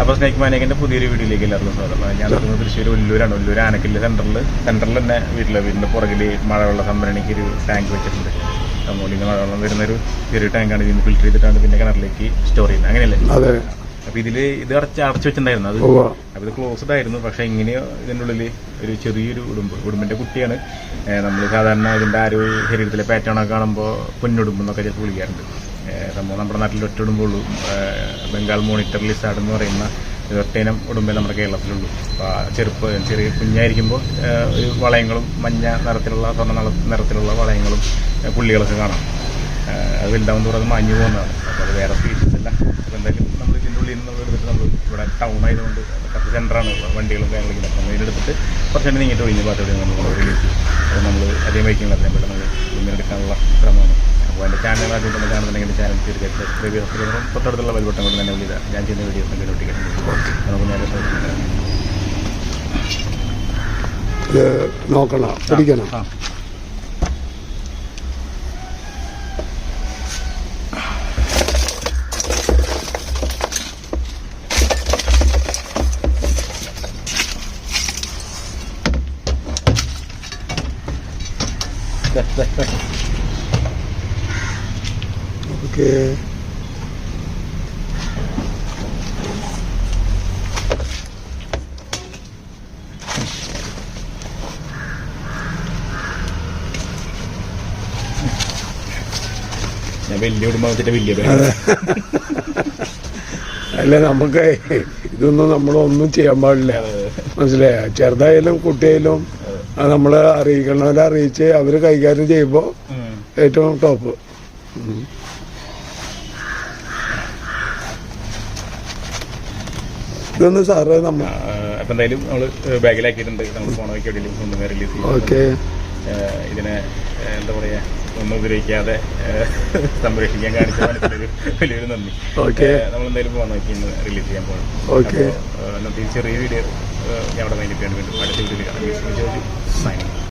അപ്പൊ സ്നേക് മാനേക്കിന്റെ പുതിയൊരു വീഡിയോയിലേക്ക് എല്ലാവർക്കും സ്വാഗതം. ഞാൻ നിൽക്കുന്നത് തൃശ്ശൂർ വല്ലൂരാണ് വല്ലൂർ ആനക്കല്ല് സെന്ററിൽ സെന്ററിൽ തന്നെ വീട്ടിലെ വീടിന്റെ പുറകിൽ മഴവെള്ള സംഭരണിക്ക് ഒരു ടാങ്ക് വെച്ചിട്ടുണ്ട്. മുകളിൽ നിന്ന് മഴവെള്ളം വരുന്ന ഒരു ചെറിയ ടാങ്കാണ് ഇതിന് ഫിൽറ്റർ ചെയ്തിട്ടാണ് പിന്നെ കിണറിലേക്ക് സ്റ്റോർ ചെയ്യുന്നത്. അങ്ങനെയല്ലേ? അപ്പൊ ഇതിൽ ഇത് അടച്ച് അടച്ചു വെച്ചിട്ടുണ്ടായിരുന്നു. അത്. അപ്പൊ ഇത് ക്ലോസ്ഡ് ആയിരുന്നു. പക്ഷെ ഇങ്ങനെ ഇതിന്റെ ഉള്ളിൽ ഒരു ചെറിയൊരു ഉടുമ്പ് ഉടുമ്പിന്റെ കുട്ടിയാണ്. നമ്മൾ സാധാരണ ഇതിന്റെ ആ ഒരു ശരീരത്തിലെ പാറ്റേൺ ഒക്കെ കാണുമ്പോൾ പൊന്നുടുമ്പെന്നൊക്കെ ചിലപ്പോൾ വിളിക്കാറുണ്ട്. സംഭവം നമ്മുടെ നാട്ടിൽ ഒറ്റ ബംഗാൾ മോണിറ്ററിൽ സാഡ് എന്ന് പറയുന്ന ഒറ്റയിനം ഉടുമ്പേ നമ്മുടെ കേരളത്തിലുള്ളൂ. അപ്പോൾ ചെറുപ്പ് ചെറിയ കുഞ്ഞായിരിക്കുമ്പോൾ ഒരു വളയങ്ങളും മഞ്ഞ നിറത്തിലുള്ള സ്വർണ നിറ- നിറത്തിലുള്ള വളയങ്ങളും പുള്ളികളൊക്കെ കാണാം. അത് വലുതാവും തോറും അത് മാഞ്ഞു പോകുന്നതാണ്. അപ്പോൾ അത് വേറെ സ്പീഷീസ് അല്ല. എന്തായാലും നമ്മൾ ഇതിന്റെ ഉള്ളിൽ നിന്ന് നമ്മൾ എടുത്തിട്ട് നമ്മൾ ഇവിടെ ടൗൺ ആയതുകൊണ്ട് കുറച്ച് സെന്ററാണ് വണ്ടികളും കാര്യങ്ങളൊക്കെ നമ്മൾ ഇതിനെടുത്തിട്ട് കുറച്ച് തന്നെ നീങ്ങിട്ട് ഒഴിഞ്ഞ് പാത്തോടെ നമ്മൾ റിലീസ് അപ്പോൾ നമ്മൾ അതേ ബൈക്കിംഗ് അത്രയും പെട്ടെന്ന് എടുക്കാനുള്ള ശ്രമമാണ്. അപ്പോൾ എന്റെ ചാനൽ ആദ്യം തന്നെ കാണുന്നുണ്ടെങ്കിൽ എന്റെ ചാനൽ തീർച്ചയായിട്ടും സബ്സ്ക്രൈബ് ചെയ്ത് തൊട്ടടുത്തുള്ള ബെൽബട്ടൺ കൊണ്ട് തന്നെ വിളിക്കുക. ഞാൻ ചെയ്യുന്ന വീഡിയോസ് ഒക്കെ നോട്ടിക്കാൻ നമുക്ക് നേരെ നോക്കണം പിടിക്കണം. ആ ദേ, ഞാൻ വലിയ കുടുംബത്തിന്റെ വലിയ അല്ല നമുക്ക് ഇതൊന്നും നമ്മളൊന്നും ചെയ്യാൻ പാടില്ല. മനസ്സിലായ? ചെറുതായാലും കുട്ടിയായാലും നമ്മളെ അറിയിക്കണവരെ അറിയിച്ച് അവർ കൈകാര്യം ചെയ്യുമ്പോൾ ഏറ്റവും ടോപ്പ്. ഇതൊന്ന് സാറ് നമ്മ ആ, അപ്പൊ എന്തായാലും ബാഗിലാക്കിയിട്ടുണ്ട്. നമ്മൾ എവിടെയെങ്കിലും റിലീസ് ചെയ്യും. ഓക്കെ. ഇതിനെ എന്താ പറയാ ഒന്നും ഉപദ്രവിക്കാതെ സംരക്ഷിക്കാൻ കാണിച്ച മനസ്സിലൊരു വലിയൊരു നന്ദി. ഓക്കെ. നമ്മൾ എന്തായാലും പോകാൻ നോക്കി ഇന്ന് റിലീസ് ചെയ്യാൻ പോകണം ഓക്കെ. ചെറിയ വീഡിയോ ഞാൻ അവിടെ വേണ്ടി വീണ്ടും അടുത്ത വീഡിയോയിൽ കാണാം. സൈനിങ്